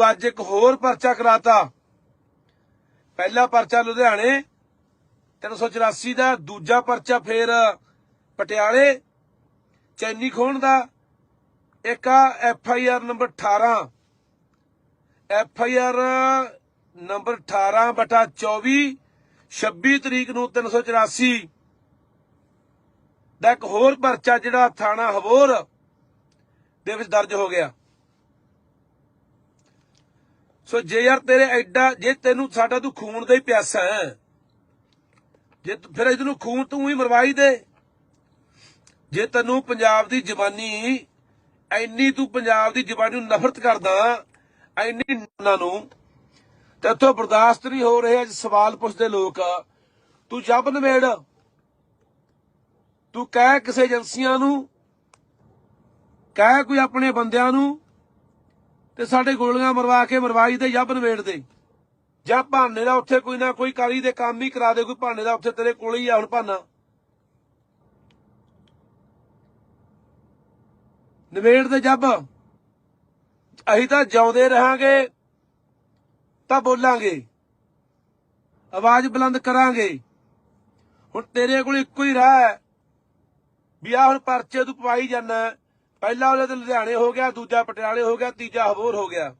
ਤੂੰ ਅੱਜ ਇੱਕ ਹੋਰ ਪਰਚਾ ਕਰਾਤਾ। ਪਹਿਲਾ ਪਰਚਾ ਲੁਧਿਆਣੇ 384 ਦਾ, ਦੂਜਾ ਪਰਚਾ ਫੇਰ ਪਟਿਆਲੇ, ਚੈਨੀ ਖੋਣ ਦਾ। ਇੱਕ ਆ F I R number 18 F I R number 18 ਬਟਾ 24 26 ਤਰੀਕ ਨੂੰ 384 ਦਾ ਇੱਕ ਹੋਰ ਪਰਚਾ ਜਿਹੜਾ ਥਾਣਾ ਹਵੋਰ ਦੇ ਵਿੱਚ ਦਰਜ ਹੋ ਗਿਆ। ਸੋ ਜੇ ਯਾਰ ਤੇਰੇ ਐਡਾ, ਜੇ ਤੈਨੂੰ ਸਾਡਾ ਤੂੰ ਖੂਨ ਦਾ ਹੀ ਪਿਆਸਾ ਹੈ, ਜੇ ਫਿਰ ਇਹਨੂੰ ਖੂਨ ਤੂੰ ਹੀ ਮਰਵਾਈ ਦੇ। ਜੇ ਤੈਨੂੰ ਪੰਜਾਬ ਦੀ ਜਵਾਨੀ, ਐਨੀ ਤੂੰ ਪੰਜਾਬ ਦੀ ਜਵਾਨੀ ਨੂੰ ਨਫ਼ਰਤ ਕਰਦਾ, ਐਨੀ ਉਹਨਾਂ ਨੂੰ, ਤੇ ਇੱਥੋਂ ਬਰਦਾਸ਼ਤ ਨਹੀਂ ਹੋ ਰਿਹਾ ਅੱਜ ਸਵਾਲ ਪੁੱਛਦੇ ਲੋਕ। ਤੂੰ ਜੱਬ ਨਵੇੜ ਤੂੰ ਕਹਿ ਕਿਸੇ ਏਜੰਸੀਆਂ ਨੂੰ, ਕਹਿ ਕੋਈ ਆਪਣੇ ਬੰਦਿਆਂ ਨੂੰ ਤੇ ਸਾਡੇ ਗੋਲੀਆਂ ਮਰਵਾ ਕੇ ਮਰਵਾਈ ਦੇ ਜੱਬ ਨਵੇੜ ਦੇ। ਜਾਂ ਭਾਨੇ ਦਾ ਉੱਥੇ ਕੋਈ ਨਾ ਕੋਈ ਕਾਲੀ ਦੇ ਕੰਮ ਹੀ ਕਰਾ ਦੇ, ਕੋਈ ਭਾਨੇ ਦਾ ਉੱਥੇ ਤੇਰੇ ਕੋਲ ਹੀ ਆ ਹੁਣ ਭਾਨਾ। ਨਵੇੜ ਦੇ ਜੱਬ। ਅਸੀਂ ਤਾਂ ਜਿਉਂਦੇ ਰਹਾਂਗੇ, ਤਾਂ ਬੋਲਾਂਗੇ। ਆਵਾਜ਼ ਬੁਲੰਦ ਕਰਾਂਗੇ। ਹੁਣ ਤੇਰੇ ਕੋਲ ਇੱਕੋ ਹੀ ਰਾਹ ਹੈ, ਵੀ ਆ ਹੁਣ ਪਰਚੇ ਤੂੰ ਪਵਾਈ ਜਾਂਦਾ ਪਹਿਲਾ ਉਹਦੇ ਤੇ ਲੁਧਿਆਣੇ ਹੋ ਗਿਆ ਦੂਜਾ ਪਟਿਆਲੇ ਹੋ ਗਿਆ ਤੀਜਾ ਹਬੋਰ ਹੋ ਗਿਆ।